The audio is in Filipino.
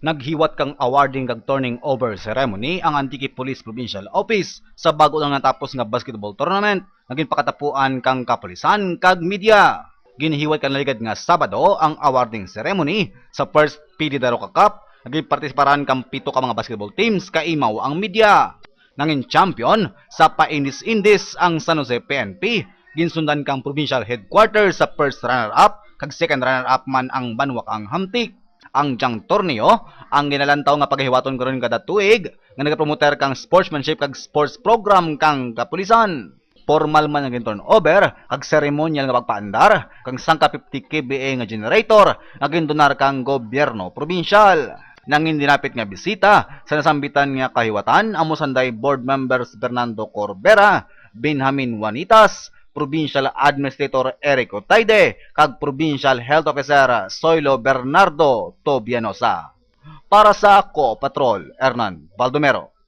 Naghiwat kang awarding kag turning over ceremony ang Antique Police Provincial Office sa bago lang natapos nga basketball tournament. Naging pakatapuan kang kapulisan kag media. Ginhiwat kan naligad nga Sabado ang awarding ceremony sa first PD Daroca Cup. Naging partisiparan kang pito ka mga basketball teams kaimaw ang media. Nangin champion sa Painis Indies ang San Jose PNP ginsundan kang provincial headquarters sa first runner-up. Kag second runner-up man ang Banwak ang Hamtik ang jang torneo ang ginalantaw nga paghiwaton karon kada tuig nga nagapromoter kang sportsmanship kag sports program kang kapulisan. Formal man ang turnover kag ceremonial nga pagpaandar kang sangka 50 KBA nga generator nga gindonar kang gobyerno probinsyal nangin dinapit nga bisita sa nasambitan nga kahiwatan amo sanday board members Fernando Corbera, Benjamin Juanitas, Provincial Administrator Eric Otaide, kag Provincial Health Officer Soilo Bernardo Tobianosa. Para sa Ko Patrol, Hernan Baldomero.